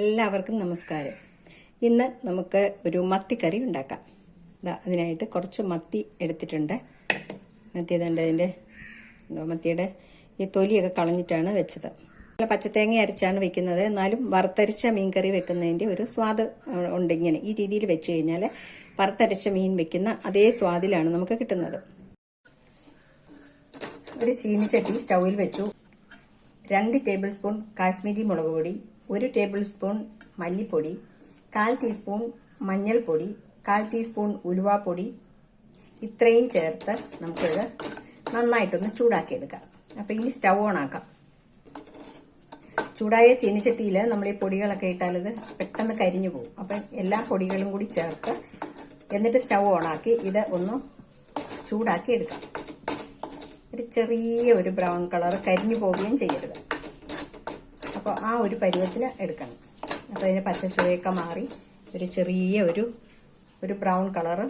എല്ലാവർക്കും നമസ്കാരം. ഇന്ന് നമുക്ക് ഒരു മത്തിക്കറി ഉണ്ടാക്കാം. അതിനായിട്ട് കുറച്ച് മത്തി എടുത്തിട്ടുണ്ട്. മത്തി ഇതുണ്ട് അതിന്റെ മത്തിയുടെ ഈ തൊലിയൊക്കെ കളഞ്ഞിട്ടാണ് വെച്ചത്. നല്ല പച്ചത്തേങ്ങ അരച്ചാണ് വെക്കുന്നത്. എന്നാലും വറുത്തരച്ച മീൻകറി വെക്കുന്നതിന്റെ ഒരു സ്വാദ് ഉണ്ട് ഇങ്ങനെ. ഈ രീതിയിൽ വെച്ച് കഴിഞ്ഞാൽ വറുത്തരച്ച മീൻ വെക്കുന്ന അതേ സ്വാദിലാണ് നമുക്ക് കിട്ടുന്നത്. ഒരു ചീനിച്ചട്ടി സ്റ്റൗവിൽ വെച്ചു. രണ്ട് ടേബിൾ സ്പൂൺ കാശ്മീരി മുളക് പൊടി ഒരു ടേബിൾ സ്പൂൺ മല്ലിപ്പൊടി കാൽ ടീസ്പൂൺ മഞ്ഞൾപ്പൊടി കാൽ ടീസ്പൂൺ ഉലുവാപ്പൊടി. ഇത്രയും ചേർത്ത് നമുക്കിത് നന്നായിട്ടൊന്ന് ചൂടാക്കിയെടുക്കാം. അപ്പം ഇനി സ്റ്റൗ ഓൺ ആക്കാം. ചൂടായ ചീനിച്ചട്ടിയിൽ നമ്മൾ ഈ പൊടികളൊക്കെ ഇട്ടാൽ ഇത് പെട്ടെന്ന് കരിഞ്ഞു പോകും. അപ്പം എല്ലാ പൊടികളും കൂടി ചേർത്ത് എന്നിട്ട് സ്റ്റൗ ഓണാക്കി ഇത് ഒന്ന് ചൂടാക്കി എടുക്കാം ഒരു ചെറിയ ഒരു ബ്രൗൺ കളർ കരിഞ്ഞു പോവുകയും ചെയ്യരുത്. അപ്പോൾ ആ ഒരു പരുവത്തിൽ എടുക്കണം. അപ്പോൾ അതിന് പച്ച ചുവയൊക്കെ മാറി ഒരു ചെറിയ ഒരു ഒരു ബ്രൗൺ കളർ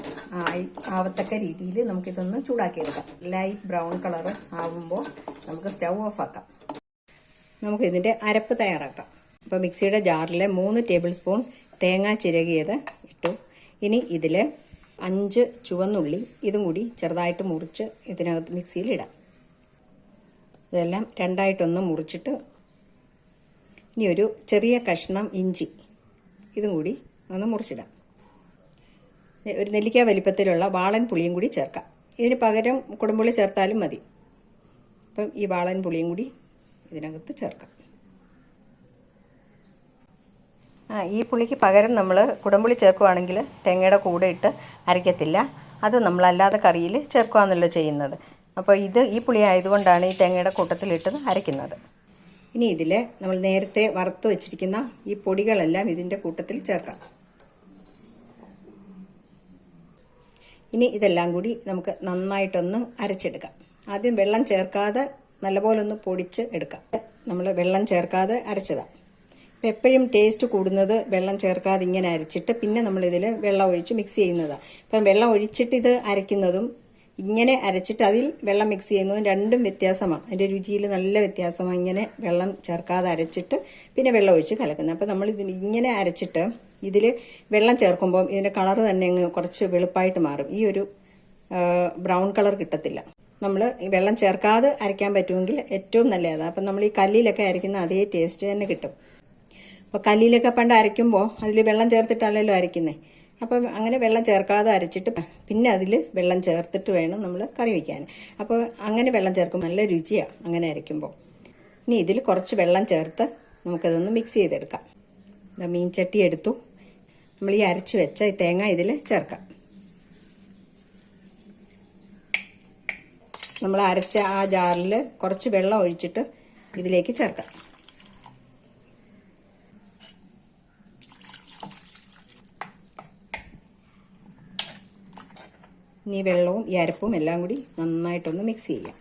ആയി ആവത്തക്ക രീതിയിൽ നമുക്കിതൊന്ന് ചൂടാക്കിയെടുക്കാം. ലൈറ്റ് ബ്രൗൺ കളർ ആവുമ്പോൾ നമുക്ക് സ്റ്റൗ ഓഫ് ആക്കാം. നമുക്ക് ഇതിന്റെ അരപ്പ് തയ്യാറാക്കാം. അപ്പോൾ മിക്സിയുടെ ജാറിൽ മൂന്ന് ടേബിൾ സ്പൂൺ തേങ്ങ ചിരകിയത് ഇട്ടു. ഇനി ഇതിൽ അഞ്ച് ചുവന്നുള്ളി ഇതും കൂടി ചെറുതായിട്ട് മുറിച്ച് ഇതിനകത്ത് മിക്സിയിൽ ഇടാം. ഇതെല്ലാം രണ്ടായിട്ടൊന്ന് മുറിച്ചിട്ട് ഇനി ഒരു ചെറിയ കഷ്ണം ഇഞ്ചി. ഇതും കൂടി ഒന്ന് മുറിച്ചിടാം. ഒരു നെല്ലിക്ക വലിപ്പത്തിലുള്ള വാളൻ പുളിയും കൂടി ചേർക്കാം. ഇതിന് പകരം കുടംപുളി ചേർത്താലും മതി. അപ്പം ഈ വാളൻ പുളിയും കൂടി ഇതിനകത്ത് ചേർക്കാം. ആ ഈ പുളിക്ക് പകരം നമ്മൾ കുടംപുളി ചേർക്കുവാണെങ്കിൽ തേങ്ങയുടെ കൂടെ ഇട്ട് അരയ്ക്കത്തില്ല. അത് നമ്മളല്ലാതെ കറിയിൽ ചേർക്കുകയാണല്ലോ ചെയ്യുന്നത്. അപ്പോൾ ഇത് ഈ പുളി ആയതുകൊണ്ടാണ് ഈ തേങ്ങയുടെ കൂട്ടത്തിലിട്ട് അരയ്ക്കുന്നത്. ഇനി ഇതിൽ നമ്മൾ നേരത്തെ വറുത്ത് വെച്ചിരിക്കുന്ന ഈ പൊടികളെല്ലാം ഇതിന്റെ കൂട്ടത്തിൽ ചേർക്കാം. ഇനി ഇതെല്ലാം കൂടി നമുക്ക് നന്നായിട്ടൊന്ന് അരച്ചെടുക്കാം. ആദ്യം വെള്ളം ചേർക്കാതെ നല്ലപോലെ ഒന്ന് പൊടിച്ച് എടുക്കാം. നമ്മൾ വെള്ളം ചേർക്കാതെ അരച്ചതാണ് അപ്പം എപ്പോഴും ടേസ്റ്റ് കൂടുന്നത് വെള്ളം ചേർക്കാതെ ഇങ്ങനെ അരച്ചിട്ട് പിന്നെ നമ്മളിതിൽ വെള്ളം ഒഴിച്ച് മിക്സ് ചെയ്യുന്നതാണ് അപ്പം വെള്ളം ഒഴിച്ചിട്ട് ഇത് അരയ്ക്കുന്നതും ഇങ്ങനെ അരച്ചിട്ട് അതിൽ വെള്ളം മിക്സ് ചെയ്യുന്നതും രണ്ടും വ്യത്യാസമാണ്. അതിന്റെ രുചിയിൽ നല്ല വ്യത്യാസമാണ് ഇങ്ങനെ വെള്ളം ചേർക്കാതെ അരച്ചിട്ട് പിന്നെ വെള്ളം ഒഴിച്ച് കലക്കുന്നത്. അപ്പോൾ നമ്മൾ ഇതിന് ഇങ്ങനെ അരച്ചിട്ട് ഇതിൽ വെള്ളം ചേർക്കുമ്പോൾ ഇതിന്റെ കളർ തന്നെ കുറച്ച് വെളുപ്പായിട്ട് മാറും. ഈ ഒരു ബ്രൗൺ കളർ കിട്ടത്തില്ല. നമ്മൾ വെള്ളം ചേർക്കാതെ അരയ്ക്കാൻ പറ്റുമെങ്കിൽ ഏറ്റവും നല്ലതാണ്. അപ്പം നമ്മൾ ഈ കല്ലിലൊക്കെ അരയ്ക്കുന്ന അതേ ടേസ്റ്റ് തന്നെ കിട്ടും. അപ്പോൾ കല്ലിലൊക്കെ പണ്ട് അരയ്ക്കുമ്പോൾ അതിൽ വെള്ളം ചേർത്തിട്ടല്ലല്ലോ അരയ്ക്കുന്നത് അപ്പം അങ്ങനെ വെള്ളം ചേർക്കാതെ അരച്ചിട്ട് പിന്നെ അതിൽ വെള്ളം ചേർത്തിട്ട് വേണം നമ്മൾ കറി വയ്ക്കാൻ അപ്പോൾ അങ്ങനെ വെള്ളം ചേർക്കും നല്ല രുചിയാണ് അങ്ങനെ അരയ്ക്കുമ്പോൾ ഇനി ഇതിൽ കുറച്ച് വെള്ളം ചേർത്ത് നമുക്കതൊന്ന് മിക്സ് ചെയ്തെടുക്കാം. മീൻ ചട്ടി എടുത്തു. നമ്മൾ ഈ അരച്ച് വെച്ച ഈ തേങ്ങ ഇതിൽ ചേർക്കാം. നമ്മൾ അരച്ച ആ ജാറിൽ കുറച്ച് വെള്ളം ഒഴിച്ചിട്ട് ഇതിലേക്ക് ചേർക്കാം. ഇനി വെള്ളവും ഈ അരപ്പും എല്ലാം കൂടി നന്നായിട്ടൊന്ന് മിക്സ് ചെയ്യാം.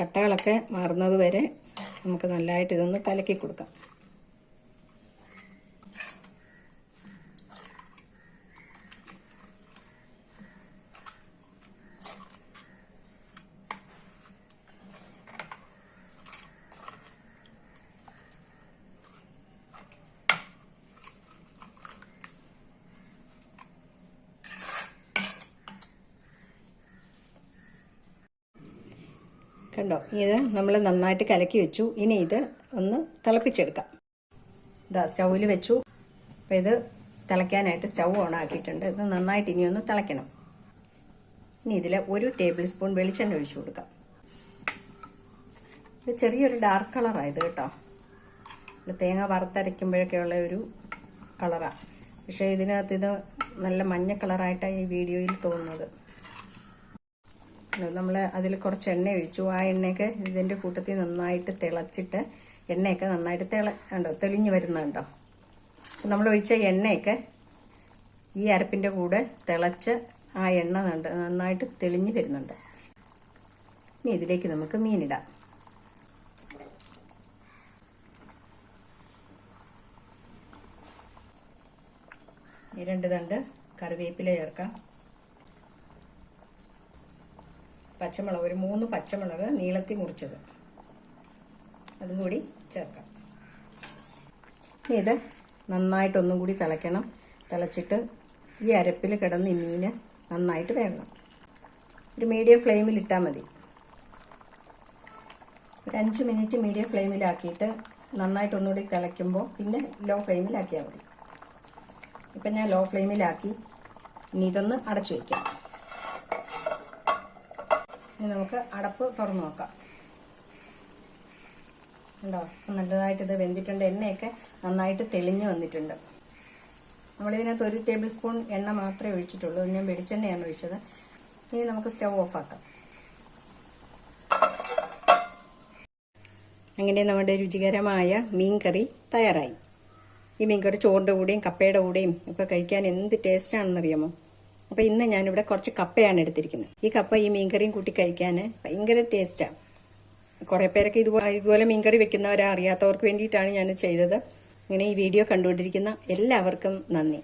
കട്ടകളൊക്കെ മാറുന്നത് വരെ നമുക്ക് നല്ലതായിട്ട് ഇതൊന്ന് കലക്കി കൊടുക്കാം. കണ്ടോ? ഇത് നമ്മൾ നന്നായിട്ട് കലക്കി വെച്ചു. ഇനി ഇത് ഒന്ന് തിളപ്പിച്ചെടുക്കാം. ഇതാ സ്റ്റൗവിൽ വെച്ചു. അപ്പം ഇത് തിളയ്ക്കാനായിട്ട് സ്റ്റൗ ഓൺ ആക്കിയിട്ടുണ്ട്. ഇത് നന്നായിട്ട് ഇനി ഒന്ന് തിളയ്ക്കണം. ഇനി ഇതിൽ ഒരു ടേബിൾ സ്പൂൺ വെളിച്ചെണ്ണ ഒഴിച്ചു കൊടുക്കാം. ഇത് ചെറിയൊരു ഡാർക്ക് കളറായത് കേട്ടോ. തേങ്ങ വറുത്തരയ്ക്കുമ്പോഴൊക്കെ ഉള്ള ഒരു കളറാണ് പക്ഷേ ഇതിനകത്ത് ഇത് നല്ല മഞ്ഞ കളറായിട്ടാണ് ഈ വീഡിയോയിൽ തോന്നുന്നത്. നമ്മൾ അതിൽ കുറച്ച് എണ്ണ ഒഴിച്ചു. ആ എണ്ണയൊക്കെ ഇതിന്റെ കൂട്ടത്തിൽ നന്നായിട്ട് തിളച്ചിട്ട് എണ്ണയൊക്കെ നന്നായിട്ട് തിള ഉണ്ടോ തെളിഞ്ഞു വരുന്നുണ്ടോ? നമ്മൾ ഒഴിച്ച എണ്ണയൊക്കെ ഈ അരപ്പിന്റെ കൂടെ തിളച്ച് ആ എണ്ണ നന്നായിട്ട് തെളിഞ്ഞു വരുന്നുണ്ട്. ഇനി ഇതിലേക്ക് നമുക്ക് മീനിടാം. ഈ രണ്ട് തണ്ട് കറിവേപ്പില ചേർക്കാം. പച്ചമുളക് ഒരു മൂന്ന് പച്ചമുളക് നീളത്തി മുറിച്ചത്. അതും കൂടി ചേർക്കാം. ഇനി ഇത് നന്നായിട്ടൊന്നും കൂടി തിളയ്ക്കണം. തിളച്ചിട്ട് ഈ അരപ്പിൽ കിടന്ന് ഈ മീൻ നന്നായിട്ട് വേകണം ഒരു മീഡിയം ഫ്ലെയിമിൽ ഇട്ടാൽ മതി. ഒരു അഞ്ച് മിനിറ്റ് മീഡിയം ഫ്ലെയിമിലാക്കിയിട്ട് നന്നായിട്ട് ഒന്നുകൂടി തിളയ്ക്കുമ്പോൾ പിന്നെ ലോ ഫ്ലെയിമിലാക്കിയാൽ മതി. ഇപ്പം ഞാൻ ലോ ഫ്ലെയിമിലാക്കി. ഇനി ഇതൊന്ന് അടച്ചു വയ്ക്കാം ഇനി നമുക്ക് അടപ്പ് തുറന്നു നോക്കാം. ഉണ്ടോ നല്ലതായിട്ട് ഇത് വെന്തിട്ടുണ്ട്. എണ്ണയൊക്കെ നന്നായിട്ട് തെളിഞ്ഞു വന്നിട്ടുണ്ട്. നമ്മളിതിനകത്ത് ഒരു ടേബിൾ സ്പൂൺ എണ്ണ മാത്രമേ ഒഴിച്ചിട്ടുള്ളൂ. ഞാൻ വെളിച്ചെണ്ണയാണ് ഒഴിച്ചത്. ഇനി നമുക്ക് സ്റ്റവ് ആക്കാം. അങ്ങനെ നമ്മുടെ രുചികരമായ മീൻ കറി തയ്യാറായി. ഈ മീൻ കറി ചോറിന്റെ കൂടെയും കപ്പയുടെ കൂടെയും ഒക്കെ കഴിക്കാൻ എന്ത് ടേസ്റ്റാണെന്നറിയാമോ അപ്പോൾ ഇന്ന് ഞാനിവിടെ കുറച്ച് കപ്പയാണ് എടുത്തിരിക്കുന്നത്. ഈ കപ്പ ഈ മീൻകറിയും കൂട്ടി കഴിക്കാൻ ഭയങ്കര ടേസ്റ്റാണ് കുറേ പേരൊക്കെ ഇതുപോലെ ഇതുപോലെ മീൻകറി വെക്കുന്നവരെ അറിയാത്തവർക്ക് വേണ്ടിയിട്ടാണ് ഞാൻ ചെയ്തത്. ഇങ്ങനെ ഈ വീഡിയോ കണ്ടുകൊണ്ടിരിക്കുന്ന എല്ലാവർക്കും നന്ദി.